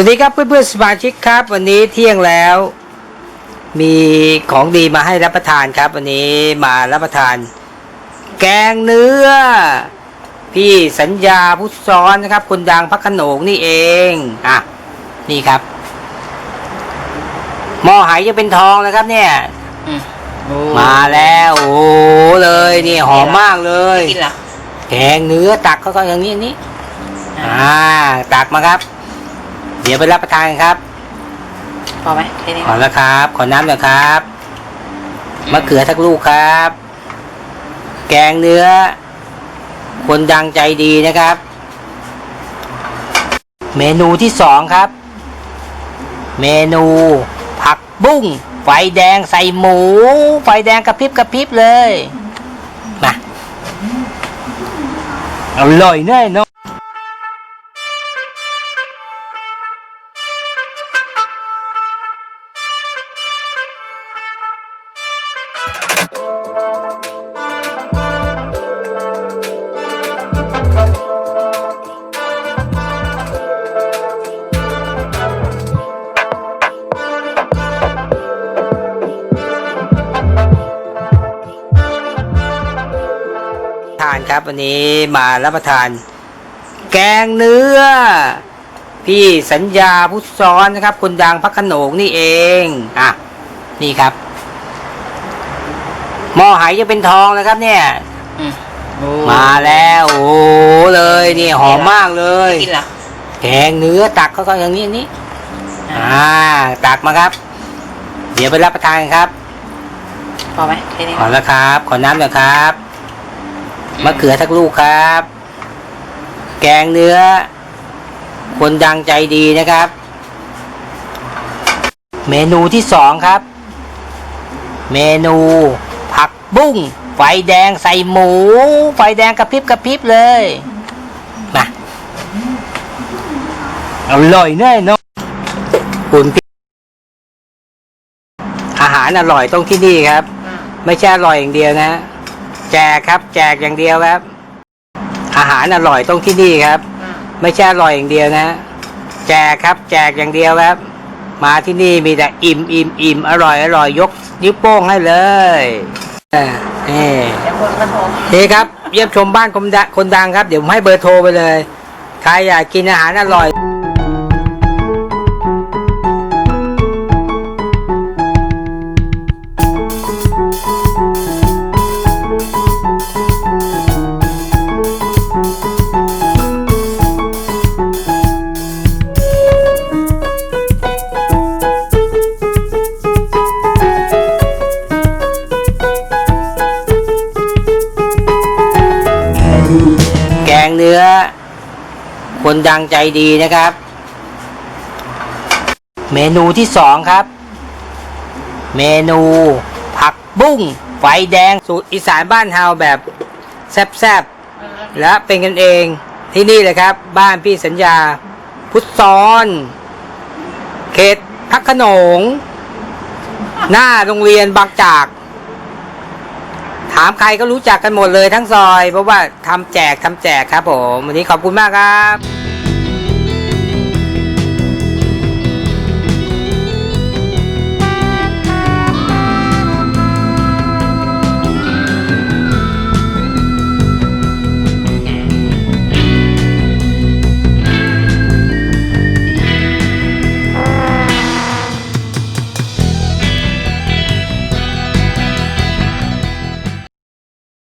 วัสดีครับเพื่อนๆสมาชิกครับ วันนี้เที่ยงแล้ว มีของดีมาให้รับประทานครับ วันนี้มารับประทาน แกงเนื้อ พี่สัญญาพุทธซ้อนนะครับคนดังพักขนงนี่เองอะนี่ครับหม้อหายจะเป็นทองนะครับ เนี่ยอืมโอ้มาแล้วโอ้โหเลยนี่หอมมากเลยกินเหรอแกงเนื้อตักเขาก็อย่างนี้อย่างนี้อ่า ตักมาครับ เดี๋ยวไปรับประทานกันครับ พอไหมแค่นี้ขอแล้วครับ ขอน้ำหน่อยครับมะเขือทักลูกครับ แกงเนื้อ คนดังใจดีนะครับ เมนูที่สองครับ เมนู ผักบุ้งไฟแดงใส่หมู ไฟแดงกระพริบกระพริบเลยมาอร่อยแน่นอน ครับ วันนี้มารับประทาน แกงเนื้อ พี่สัญญาพุทธซ้อนนะครับคนดังพักขนงนี่เองอะนี่ครับหม้อหายจะเป็นทองนะครับ เนี่ยอืมโอ้มาแล้วโอ้โหเลยนี่หอมมากเลยกินเหรอแกงเนื้อตักเขาก็อย่างนี้อย่างนี้อ่า ตักมาครับ เดี๋ยวไปรับประทานกันครับพอไหมแค่นี้ขอแล้วครับ ขอน้ำหน่อยครับ มะเขือทักลูกครับ แกงเนื้อ คนดังใจดีนะครับ เมนูที่สองครับ เมนู ผักบุ้งไฟแดงใส่หมู ไฟแดงกระพริบกระพริบเลยมาอร่อยแน่นอนคุณอาหารอร่อยต้องที่นี่ครับ ไม่ใช่อร่อยอย่างเดียวนะ แจกครับ แจกอย่างเดียวครับ อาหารอร่อยต้องที่นี่ครับอืมไม่ใช่อร่อยอย่างเดียวนะ แจกครับ แจกอย่างเดียวครับ มาที่นี่มีแต่อิ่มอิ่มอิ่มอร่อยอร่อยยกนิ้วโป้งให้เลยอ่านี่เดี๋ยวคนมาโทรนี่ครับ เยี่ยมชมบ้านคนดังคนดังครับ เดี๋ยวผมให้เบอร์โทรไปเลย ใครอยากกินอาหารอร่อย ชื้อ คนดังใจดีนะครับ เมนูที่สองครับ เมนู ผักบุ้งไฟแดงสูตรอีสานบ้านเฮาแบบแซ่บๆและเป็นกันเองที่นี่เลยครับ บ้านพี่สัญญา พุทธซอนเขตพักขนง หน้าโรงเรียนบางจาก ถามใครก็รู้จักกันหมดเลยทั้งซอย เพราะว่าทำแจกทำแจกครับผม วันนี้ขอบคุณมากครับ